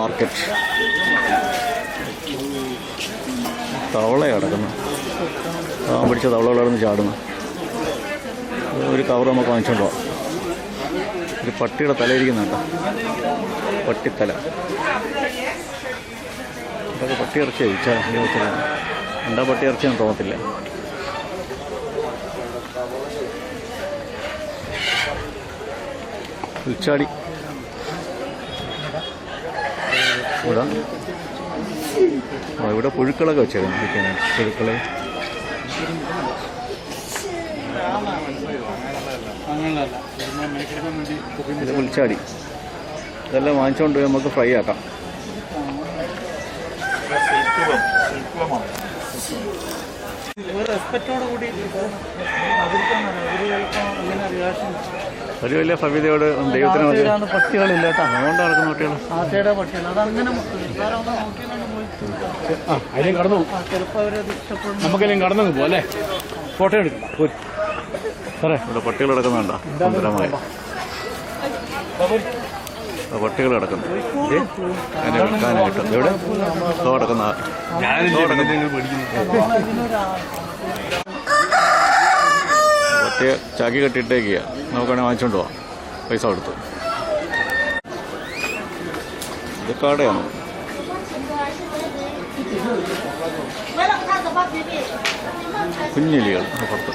Market തവള കിടക്കുന്നു. താൻ പിടിച്ച തവളകൾ കിടന്ന് ചാടുന്നു. ഒരു കവർ നമുക്ക് വാങ്ങിച്ചോണ്ട് പോവാം. ഒരു പട്ടിയുടെ തലയിരിക്കുന്നുണ്ട് പട്ടിത്തല. ഇതൊക്കെ പട്ടി ഇറച്ചി കഴിച്ചാൽ എന്താ പട്ടി ഇറച്ചിയെന്ന് തോന്നത്തില്ല. ഉച്ചാടി ഇവിടെ? ഇവിടെ പുഴുക്കളൊക്കെ വെച്ചേക്കുന്നു. ഇരിക്കാനായിട്ട്. പുഴുക്കളെ. ഇത് പുൽച്ചാടി ഇതെല്ലാം വാങ്ങിച്ചുകൊണ്ട് പോയി നമുക്ക് ഫ്രൈ ആക്കാം. റെസ്പെക്റ്റോട് കൂടി അതിരിക്കാൻ അങ്ങനെ റിയാക്ഷൻ ഒരു വലിയ ഭവ്യതയോട് ദൈവത്തിന് മതി. പട്ടികളില്ല അതുകൊണ്ട് നടക്കുന്ന ആശയുടെ പട്ടികൾ. അതങ്ങനെ അതിലേം കടന്നു നമുക്കെല്ലാം കടന്നു പോകും അല്ലേ? ഫോട്ടോ എടുക്കാം. പോര്. സാറേ. ഇവിടെ പട്ടികൾ കിടക്കുന്നുണ്ടോ? സുന്ദരമായി. പട്ടികൾ കിടക്കുന്നു? അതിനെ എടുക്കാനായിട്ട് എവിടെ? ഇതോ കിടക്കുന്ന പട്ടിയെ ചാക്കി കെട്ടിയിട്ടേക്കുക നമുക്കാണെങ്കിൽ വാങ്ങിച്ചോണ്ട് പോവാം. പൈസ കൊടുത്തു. ഇത് കാടയാണ്? കുഞ്ഞെലികൾ. പുറത്ത്.